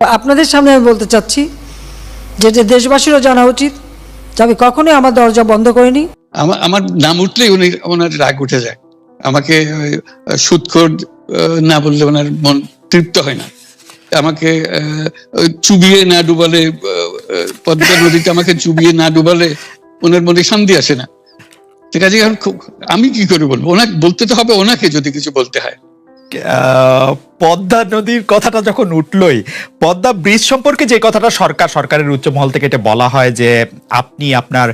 আপনাদের সামনে আমি বলতে চাচ্ছি যে যে দেশবাসীরও জানা উচিত যে আমি কখনোই আমার দরজা বন্ধ করিনি। আমার নাম উঠলেই উনি ওনার রাগ উঠে যায়। আমাকে আহ, না বললে ওনার মন তৃপ্ত হয় না। আমাকে চুবিয়ে না ডুবালে পদ্মা নদীতে আমাকে চুবিয়ে না ডুবালে ওনার মনে শান্তি আসে না। ঠিক আছে? আমি কি করে বলব? ওনাকে বলতে তো হবে ওনাকে যদি কিছু বলতে হয়। পদ্মা নদীর কথাটা যখন উঠলই, পদ্মা ব্রিজ সম্পর্কে যে কথাটা সরকার, সরকারের উচ্চ মহল থেকে এটা বলা হয় যে আপনি আপনার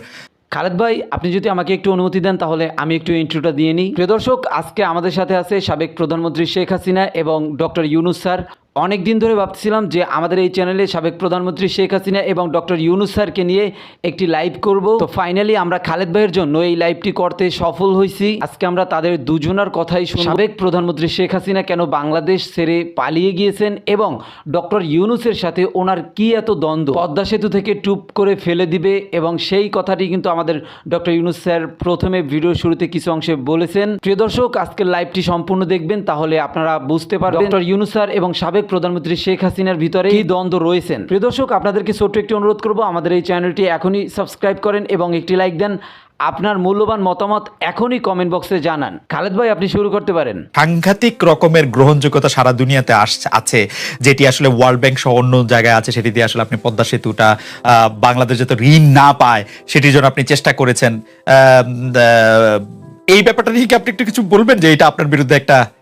খালেদ ভাই, আপনি যদি আমাকে একটু অনুমতি দেন, তাহলে আমি একটু ইন্টারভিউটা দিয়ে নিই। প্রিয় দর্শক, আজকে আমাদের সাথে আছে সাবেক প্রধানমন্ত্রী শেখ হাসিনা এবং ডক্টর ইউনুস স্যার। অনেক দিন ধরে ভাবছিলাম যে আমাদের এই চ্যানেলে সাবেক প্রধানমন্ত্রী শেখ হাসিনা এবং ডক্টর ইউনুস স্যারকে নিয়ে একটি লাইভ করব। তো ফাইনালি আমরা খালেদ ভাইয়ের জন্য এই লাইভটি করতে সফল হয়েছি আজকে আমরা তাদের দুজনার কথাই শুনব। সাবেক প্রধানমন্ত্রী শেখ হাসিনা কেন বাংলাদেশ ছেড়ে পালিয়ে গিয়েছেন এবং ডক্টর ইউনুসের সাথে ওনার কি এত দ্বন্দ্ব? পদ্মা সেতু থেকে টুপ করে ফেলে দিবে এবং সেই কথাটি কিন্তু আমাদের ডক্টর ইউনুস স্যার প্রথমে ভিডিও শুরুতে কিছু অংশে বলেছেন। প্রিয় দর্শক আজকের লাইভটি সম্পূর্ণ দেখবেন তাহলে আপনারা বুঝতে পারবেন। ডক্টর ইউনুস স্যার এবং সাবেক প্রধানমন্ত্রী শেখ হাসিনার ভিতরে কি দ্বন্দ্ব রয়েছেন? প্রিয় দর্শক, আপনাদেরকে ছোট্ট একটি অনুরোধ করব, আমাদের এই চ্যানেলটি এখনই সাবস্ক্রাইব করেন এবং একটি লাইক দেন। আপনার মূল্যবান মতামত এখনই কমেন্ট বক্সে জানান। খালেদ ভাই, আপনি শুরু করতে পারেন। সাংঘাতিক রকমের গ্রহণযোগ্যতা সারা দুনিয়াতে আছে। যেটি আসলে ওয়ার্ল্ড ব্যাংক সহ অন্য জায়গায় আছে, সেটি দিয়ে আসলে আপনি পদ্মা সেতুটা বাংলাদেশ যাতে ঋণ না পায়, সেটির জন্য আপনি চেষ্টা করেছেন। এই ব্যাপারটা নিয়ে কি আপনি একটু কিছু বলবেন যে এটা আপনার বিরুদ্ধে একটা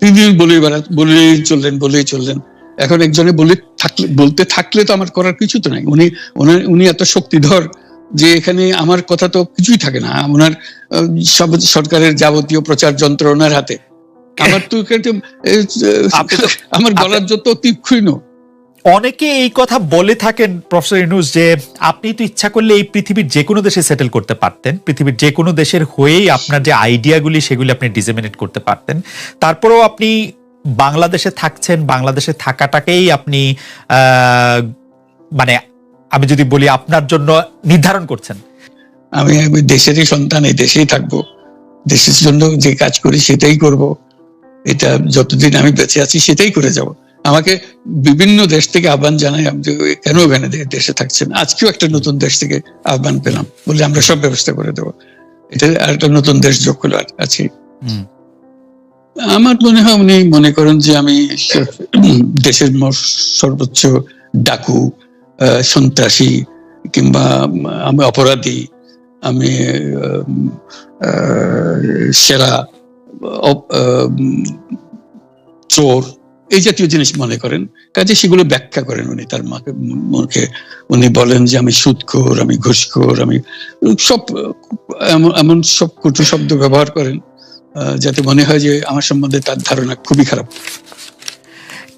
তিনি বলেই বেড়া বলেই চললেন বলেই চললেন। এখন একজনে বলে থাকলে বলতে থাকলে তো আমার করার কিছু তো নাই। উনি উনি এত শক্তিধর যে এখানে আমার কথা তো কিছুই থাকে না। ওনার সব সরকারের যাবতীয় প্রচার যন্ত্র ওনার হাতে। আমার তো- আমার গলার যত তীক্ষ্ণ অনেকে এই কথা বলে থাকেন, প্রফেসর ইউনুস, যে আপনি তো ইচ্ছা করলে এই পৃথিবীর যে কোনো দেশে সেটেল করতে পারতেন, পৃথিবীর যে কোনো দেশের হয়েই আপনার যে আইডিয়াগুলি সেগুলি আপনি ডিসেমিনেট করতে পারতেন। তারপরেও আপনি বাংলাদেশে থাকছেন, বাংলাদেশে থাকাটাকেই আপনি মানে আমি যদি বলি আপনার জন্য নির্ধারণ করছেন। আমি আমি দেশেরই সন্তান, এই দেশেই থাকব। দেশের জন্য যে কাজ করি সেটাই করব। এটা যতদিন আমি বেঁচে আছি সেটাই করে যাব। আমাকে বিভিন্ন দেশ থেকে আহ্বান জানাই আমি যে কেন ওখানে দেশে থাকছেন? আজকেও একটা নতুন দেশ থেকে আহ্বান পেলাম বলে আমরা সব ব্যবস্থা করে দেবো। এটা আর একটা নতুন দেশ যোগ হলো আছে আমার মনে হয় উনি মনে করেন যে আমি দেশের সর্বোচ্চ ডাকু আহ, সন্ত্রাসী কিংবা আমি অপরাধী আমি সেরা চোর এই জাতীয় জিনিস মনে করেন। কাজে সেগুলো ব্যাখ্যা করেন উনি, তার মাকে, মনকে। উনি বলেন যে, আমি সুদখোর আমি ঘুষখোর, আমি সব, এমন- এমন সব কটু শব্দ ব্যবহার করেন যাতে মনে হয় যে, আমার সম্বন্ধে তার ধারণা খুবই খারাপ।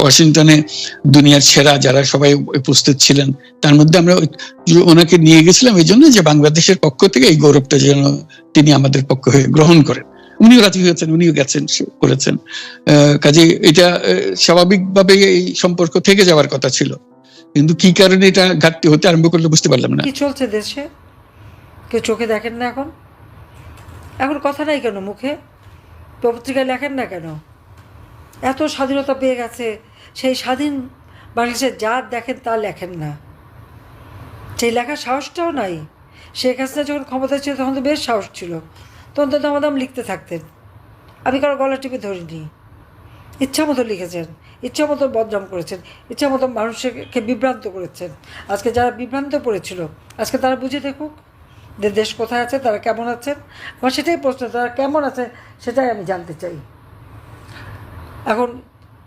ওয়াশিংটনে দুনিয়ার সেরা যারা সবাই উপস্থিত ছিলেন, তার মধ্যে আমরা ওনাকে নিয়ে গেছিলাম এই জন্য যে বাংলাদেশের পক্ষ থেকে এই গৌরবটা যেন তিনি আমাদের পক্ষ হয়ে গ্রহণ করেন। উনিও রাজি হয়েছেন, উনিও গেছেন করেছেন। কাজে এটা স্বাভাবিকভাবে এই সম্পর্ক থেকে যাওয়ার কথা ছিল। কিন্তু কি কারণে এটা ঘাটতি হতে আরম্ভ করলে বুঝতে পারলাম না। কি চলছে দেশে? কেউ চোখে দেখেন না এখন? এখন কথা নাই কেন মুখে? পত্রিকায় লেখেন না কেন? এত স্বাধীনতা পেয়ে গেছে, সেই স্বাধীন বাংলাদেশের যা দেখেন তা লেখেন না। সেই লেখার সাহসটাও নাই। শেখ হাসিনা যখন ক্ষমতা ছিল তখন তো বেশ সাহস ছিল। তখন তো দামাদাম লিখতে থাকতেন। আমি কারও গলা টিপে ধরিনি। ইচ্ছা মতো লিখেছেন, ইচ্ছা মতো বদনাম করেছেন, ইচ্ছা মতো মানুষকে বিভ্রান্ত করেছেন। আজকে যারা বিভ্রান্ত পড়েছিল, আজকে তারা বুঝে দেখুক যে দেশ কোথায় আছে, তারা কেমন আছেন? আমার সেটাই প্রশ্ন, তারা কেমন আছে সেটাই আমি জানতে চাই। এখন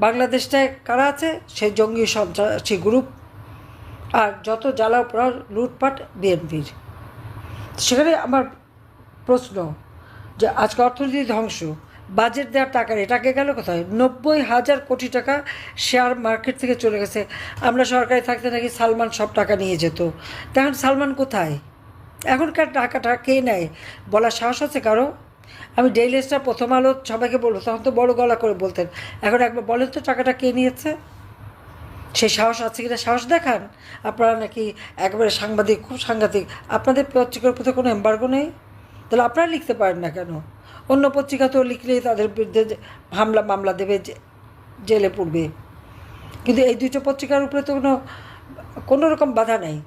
বাংলাদেশটায় কারা আছে? সেই জঙ্গি সন্ত্রাসী গ্রুপ আর যত জ্বালা পড়া লুটপাট বিএনপির। সেখানে আমার প্রশ্ন যে আজকে অর্থনীতি ধ্বংস, বাজেট দেওয়ার টাকা এটাকে গেল কোথায়? নব্বই হাজার কোটি টাকা শেয়ার মার্কেট থেকে চলে গেছে। আমরা সরকারি থাকতে নাকি সালমান সব টাকা নিয়ে যেত। তখন সালমান কোথায়? এখনকার টাকাটা কে নেয়? বলার সাহস আছে কারও? আমি ডেইলি স্টার প্রথম আলো সবাইকে বলব, তখন তো বড় গলা করে বলতেন। এখন একবার বলেন তো টাকাটা কে নিয়েছে? সেই সাহস আছে কিনা? সাহস দেখান। আপনারা নাকি একবারে সাংবাদিক, খুব সাংঘাতিক। আপনাদের পত্রিকার প্রতি কোনো এম্বার্গো নেই? তাহলে আপনারা লিখতে পারেন না কেন? অন্য পত্রিকা তো লিখলেই তাদের বিরুদ্ধে হামলা মামলা দেবে জেলে পড়বে। কিন্তু এই দুটো পত্রিকার উপরে তো কোনো কোনো রকম বাধা নেই।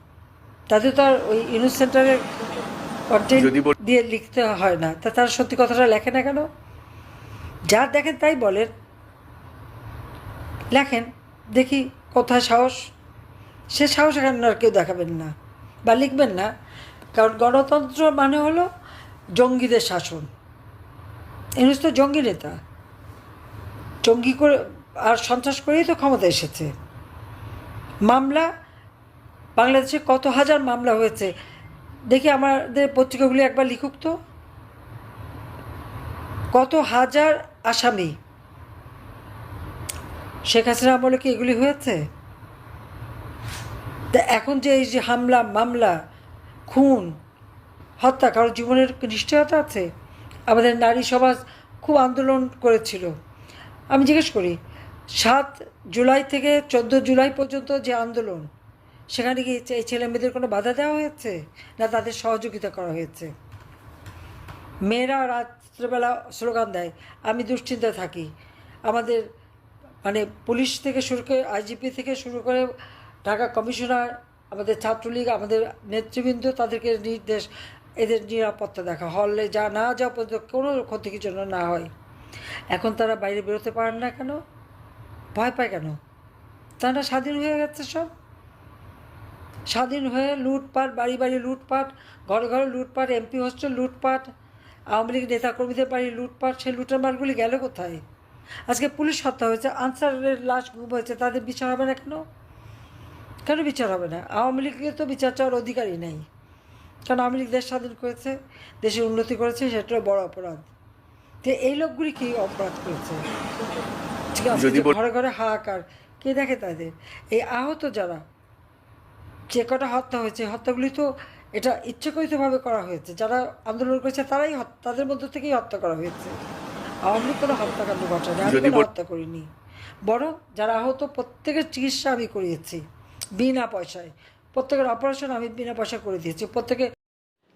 তাদের তো আর ওই ইউনিট সেন্টারের কন্টেন্ট দিয়ে লিখতে হয় না। তা তারা সত্যি কথাটা লেখে না কেন? যা দেখেন তাই বলেন। লেখেন দেখি কোথায় সাহস। সে সাহস এখানে আর কেউ দেখাবেন না বা লিখবেন না। কারণ গণতন্ত্র মানে হলো জঙ্গিদের শাসন। এনুস তো জঙ্গি নেতা। জঙ্গি করে আর সন্ত্রাস করেই তো ক্ষমতা এসেছে। মামলা বাংলাদেশে কত হাজার মামলা হয়েছে? দেখি আমাদের পত্রিকাগুলি একবার লিখুক তো। কত হাজার আসামি। শেখ হাসিনা আমলে কি এগুলি হয়েছে? তা এখন যে এই যে হামলা, মামলা, খুন, হত্যা কারও জীবনের নিশ্চয়তা আছে? আমাদের নারী সমাজ খুব আন্দোলন করেছিল। আমি জিজ্ঞেস করি, সাত জুলাই থেকে চোদ্দ জুলাই পর্যন্ত যে আন্দোলন সেখানে কি এই ছেলে মেয়েদের কোনো বাধা দেওয়া হয়েছে? না তাদের সহযোগিতা করা হয়েছে? মেয়েরা রাত্রেবেলা স্লোগান দেয়, আমি দুশ্চিন্তায় থাকি। আমাদের মানে পুলিশ থেকে শুরু করে আইজিপি থেকে শুরু করে ঢাকা কমিশনার, আমাদের ছাত্রলীগ, আমাদের নেতৃবৃন্দ তাদেরকে নির্দেশ, এদের নিরাপত্তা দেখা। হলে যা না যাওয়া পর্যন্ত কোনো ক্ষতি যেন না হয়। এখন তারা বাইরে বেরোতে পারেন না কেন? ভয় পায় কেন? তারা স্বাধীন হয়ে গেছে সব। স্বাধীন হয়ে লুটপাট বাড়ি বাড়ি লুটপাট ঘরে ঘরে লুটপাট এমপি হোস্টেল লুটপাট আওয়ামী লীগ নেতাকর্মীদের বাড়ি লুটপাট সেই লুটের মারগুলি গেল কোথায়? আজকে পুলিশ হত্যা হয়েছে আনসারের লাশ গুম হয়েছে তাদের বিচার হবে না কেন? কেন বিচার হবে না? আওয়ামী লীগের তো বিচার চাওয়ার অধিকারই নেই। কারণ আওয়ামী লীগ দেশ স্বাধীন করেছে দেশের উন্নতি করেছে সেটা বড় অপরাধ। তো এই লোকগুলি কি অপরাধ করেছে? ঘরে ঘরে হাহাকার। কে দেখে তাদের? এই আহত যারা যে কটা হত্যা হয়েছে হত্যাগুলি তো এটা ইচ্ছাকৃতভাবে করা হয়েছে। যারা আন্দোলন করেছে তারাই তাদের মধ্য থেকেই হত্যা করা হয়েছে। আওয়ামী লীগ কোনো হত্যাকাণ্ড ঘটায়নি আমি কোনো হত্যা করিনি। বরং যারা আহত প্রত্যেকের চিকিৎসা আমি করিয়েছি বিনা পয়সায়। প্রত্যেকের অপারেশন আমি বিনা পয়সা করে দিয়েছি। প্রত্যেকে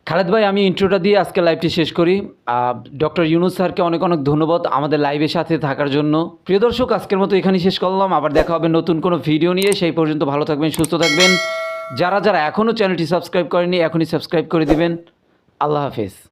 খালেদ ভাই আমি ইন্ট্রোটা দিয়ে আজকে লাইভটি শেষ করি। ডক্টর ইউনুস স্যারকে অনেক অনেক ধন্যবাদ আমাদের লাইভের সাথে থাকার জন্য। প্রিয় দর্শক আজকের মতো এখানেই শেষ করলাম। আবার দেখা হবে নতুন কোনো ভিডিও নিয়ে। সেই পর্যন্ত ভালো থাকবেন সুস্থ থাকবেন। যারা যারা এখনও চ্যানেলটি সাবস্ক্রাইব করেনি এখনই সাবস্ক্রাইব করে দিবেন। আল্লাহ হাফেজ।